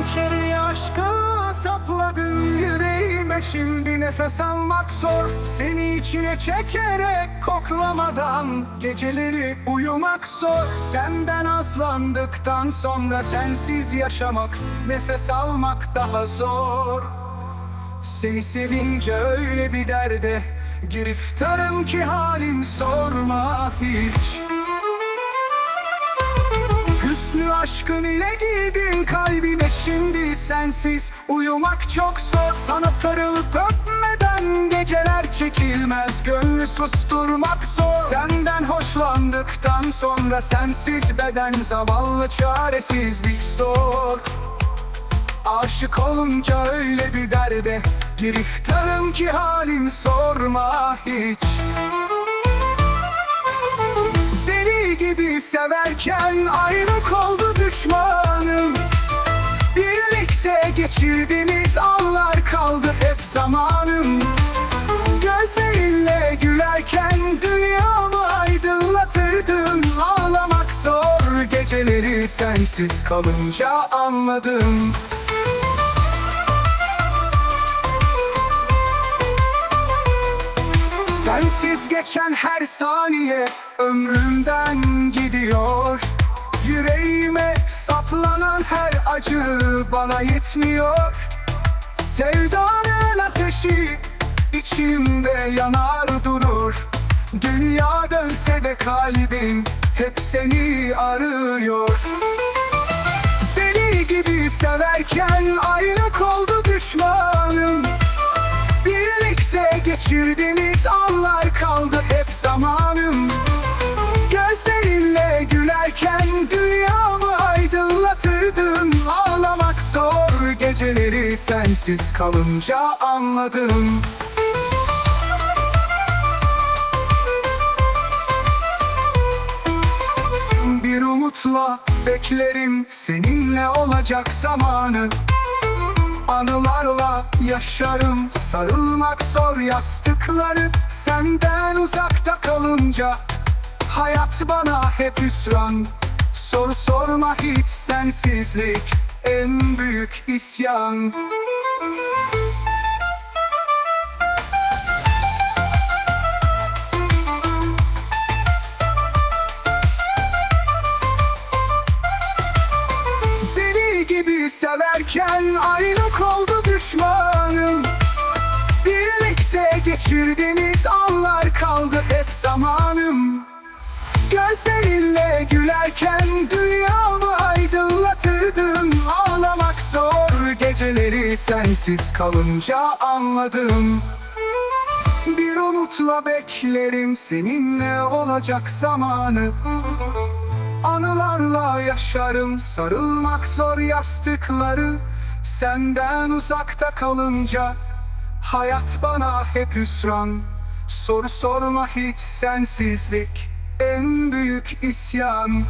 Hançeri aşka sapladın yüreğime. Şimdi nefes almak zor. Seni içine çekerek koklamadan Geceleri uyumak zor. Senden azlandıktan sonra sensiz yaşamak Nefes almak daha zor. Seni sevince öyle bir derde Giriftarım ki halim sorma hiç. Hüsnü aşkın ile giydin kalbime şimdi sensiz Uyumak çok zor. Sana sarılıp öpmeden Geceler çekilmez. Gönlü susturmak zor. Senden hoşlandıktan sonra sensiz beden Zavallı çaresizlik zor. Aşık olunca öyle bir derde Giriftarım ki halim sorma hiç. Deli gibi severken ayrılık oldu Geçirdiğimiz anlar kaldı hep zamanım. Gözlerinle gülerken dünyamı aydınlatırdın. Ağlamak zor geceleri sensiz kalınca anladım. Sensiz geçen her saniye ömrümden gidiyor. Yüreğime saplanan her acı bana yetmiyor. Sevdanın ateşi içimde yanar durur. Dünya dönse de kalbim hep seni arıyor. Deli gibi severken sensiz kalınca anladım. Bir umutla beklerim seninle olacak zamanı. Anılarla yaşarım Sarılmak zor yastıkları. Senden uzakta kalınca Hayat bana hep hüsran. Soru sorma hiç sensizlik En büyük isyan severken ayrılık oldu düşmanım. Birlikte geçirdiğimiz anlar kaldı hep zamanım. Gözlerinle gülerken dünyamı aydınlatırdın Ağlamak zor geceleri sensiz kalınca anladım. Bir umutla beklerim seninle olacak zamanı Anılarla yaşarım sarılmak zor yastıkları. Senden uzakta kalınca Hayat bana hep hüsran. Soru sorma hiç sensizlik En büyük isyan